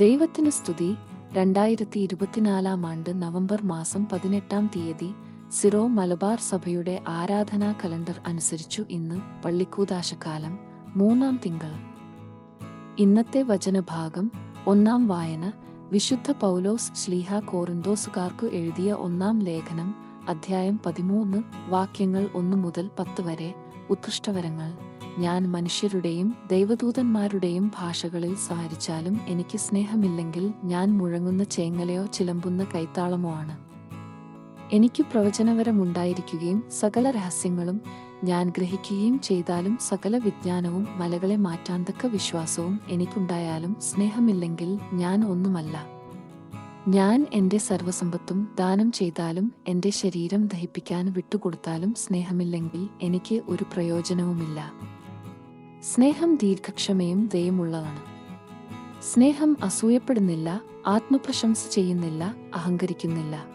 ദൈവത്തിന് സ്തുതി. രണ്ടായിരത്തി ഇരുപത്തിനാലാം ആണ്ട് നവംബർ മാസം പതിനെട്ടാം തീയതി സിറോ മലബാർ സഭയുടെ ആരാധനാ കലണ്ടർ അനുസരിച്ചു ഇന്ന് പള്ളിക്കൂതാശക്കാലം മൂന്നാം തിങ്കൾ. ഇന്നത്തെ വചനഭാഗം ഒന്നാം വായന വിശുദ്ധ പൗലോസ് ശ്ലീഹ കോറിന്തോസുകാർക്കു എഴുതിയ ഒന്നാം ലേഖനം അധ്യായം പതിമൂന്ന് വാക്യങ്ങൾ ഒന്നു മുതൽ പത്ത് വരെ ഉത്കൃഷ്ടവരങ്ങൾ. ഞാൻ മനുഷ്യരുടെയും ദൈവദൂതന്മാരുടെയും ഭാഷകളിൽ സഹരിച്ചാലും എനിക്ക് സ്നേഹമില്ലെങ്കിൽ ഞാൻ മുഴങ്ങുന്ന ചേങ്ങലയോ ചിലമ്പുന്ന കൈത്താളമോ ആണ്. എനിക്ക് പ്രവചനവരമുണ്ടായിരിക്കുകയും സകല രഹസ്യങ്ങളും ഞാൻ ഗ്രഹിക്കുകയും ചെയ്താലും സകല വിജ്ഞാനവും മലകളെ മാറ്റാന്തക്ക വിശ്വാസവും എനിക്കുണ്ടായാലും സ്നേഹമില്ലെങ്കിൽ ഞാൻ ഒന്നുമല്ല. ഞാൻ എന്റെ സർവസമ്പത്തും ദാനം ചെയ്താലും എന്റെ ശരീരം ദഹിപ്പിക്കാൻ വിട്ടുകൊടുത്താലും സ്നേഹമില്ലെങ്കിൽ എനിക്ക് ഒരു പ്രയോജനവുമില്ല. സ്നേഹം ദീർഘക്ഷമയും ദയമുള്ളതാണ്. സ്നേഹം അസൂയപ്പെടുന്നില്ല ആത്മപ്രശംസ ചെയ്യുന്നില്ല അഹങ്കരിക്കുന്നില്ല.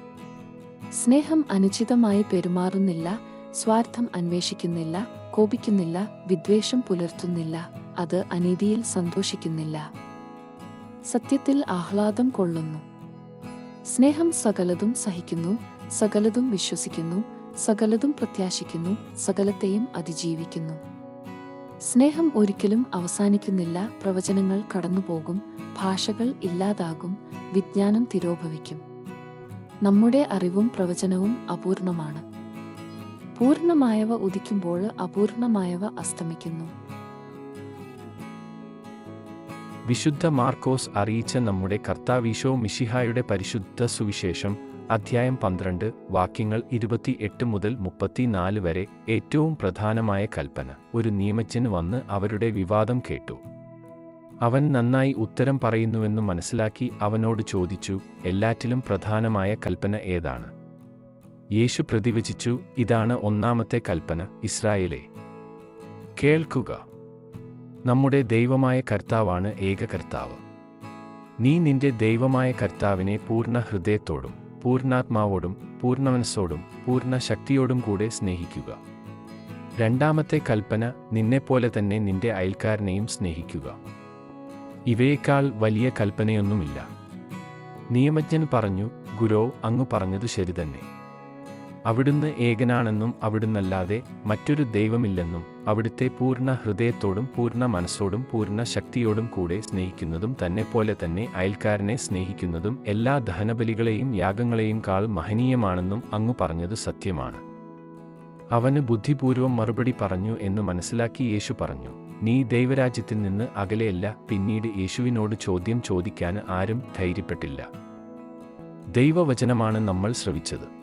സ്നേഹം അനുചിതമായി പെരുമാറുന്നില്ല സ്വാർത്ഥം അന്വേഷിക്കുന്നില്ല കോപിക്കുന്നില്ല വിദ്വേഷം പുലർത്തുന്നില്ല അത് അനീതിയിൽ സന്തോഷിക്കുന്നില്ല. സത്യത്തിൽ ആഹ്ലാദം കൊള്ളുന്നു. സ്നേഹം സകലതും സഹിക്കുന്നു സകലതും വിശ്വസിക്കുന്നു സകലതും പ്രത്യാശിക്കുന്നു സകലത്തെയും അതിജീവിക്കുന്നു. സ്നേഹം ഒരിക്കലും അവസാനിക്കുന്നില്ല. പ്രവചനങ്ങൾ കടന്നുപോകും. ഭാഷകൾ ഇല്ലാതാകും. വിജ്ഞാനം തിരോഭവിക്കും. നമ്മുടെ അറിവും പ്രവചനവും അപൂർണമാണ്. പൂർണമായവ ഉദിക്കുമ്പോൾ അപൂർണമായവ അസ്തമിക്കുന്നു. വിശുദ്ധ മാർക്കോസ് അറിയിച്ച നമ്മുടെ കർത്താവീശോ മിഷിഹായുടെ പരിശുദ്ധ സുവിശേഷം അധ്യായം പന്ത്രണ്ട് വാക്യങ്ങൾ ഇരുപത്തിയെട്ട് മുതൽ മുപ്പത്തിനാല് വരെ ഏറ്റവും പ്രധാനമായ കൽപ്പന. ഒരു നിയമച്ചന് വന്ന് അവരുടെ വിവാദം കേട്ടു. അവൻ നന്നായി ഉത്തരം പറയുന്നുവെന്ന് മനസ്സിലാക്കി അവനോട് ചോദിച്ചു എല്ലാറ്റിലും പ്രധാനമായ കൽപ്പന ഏതാണ്? യേശു പ്രതിവചിച്ചു ഇതാണ് ഒന്നാമത്തെ കൽപ്പന ഇസ്രായേലെ. കേൾക്കുക. നമ്മുടെ ദൈവമായ കർത്താവാണ് ഏക കർത്താവ് നീ നിന്റെ ദൈവമായ കർത്താവിനെ പൂർണ ഹൃദയത്തോടും പൂർണാത്മാവോടും പൂർണമനസ്സോടും പൂർണ ശക്തിയോടും കൂടെ സ്നേഹിക്കുക. രണ്ടാമത്തെ കൽപ്പന നിന്നെപ്പോലെ തന്നെ നിന്റെ അയൽക്കാരനെയും സ്നേഹിക്കുക. ഇവയേക്കാൾ വലിയ കൽപ്പനയൊന്നുമില്ല. നിയമജ്ഞൻ പറഞ്ഞു ഗുരോ അങ്ങ് പറഞ്ഞത് ശരി തന്നെ അവിടുന്ന് ഏകനാണെന്നും അവിടുന്നല്ലാതെ മറ്റൊരു ദൈവമില്ലെന്നും അവിടുത്തെ പൂർണ ഹൃദയത്തോടും പൂർണ മനസ്സോടും പൂർണ ശക്തിയോടും കൂടെ സ്നേഹിക്കുന്നതും തന്നെ പോലെ തന്നെ അയൽക്കാരനെ സ്നേഹിക്കുന്നതും എല്ലാ ദഹനബലികളെയും യാഗങ്ങളെയും കാൾ മഹനീയമാണെന്നും അങ്ങ് പറഞ്ഞത് സത്യമാണ്. അവന് ബുദ്ധിപൂർവം മറുപടി പറഞ്ഞു എന്ന് മനസ്സിലാക്കി യേശു പറഞ്ഞു നീ ദൈവരാജ്യത്തിൽ നിന്ന് അകലെയല്ല പിന്നീട് യേശുവിനോട് ചോദ്യം ചോദിക്കാൻ ആരും ധൈര്യപ്പെട്ടില്ല. ദൈവവചനമാണ് നമ്മൾ ശ്രവിച്ചത്.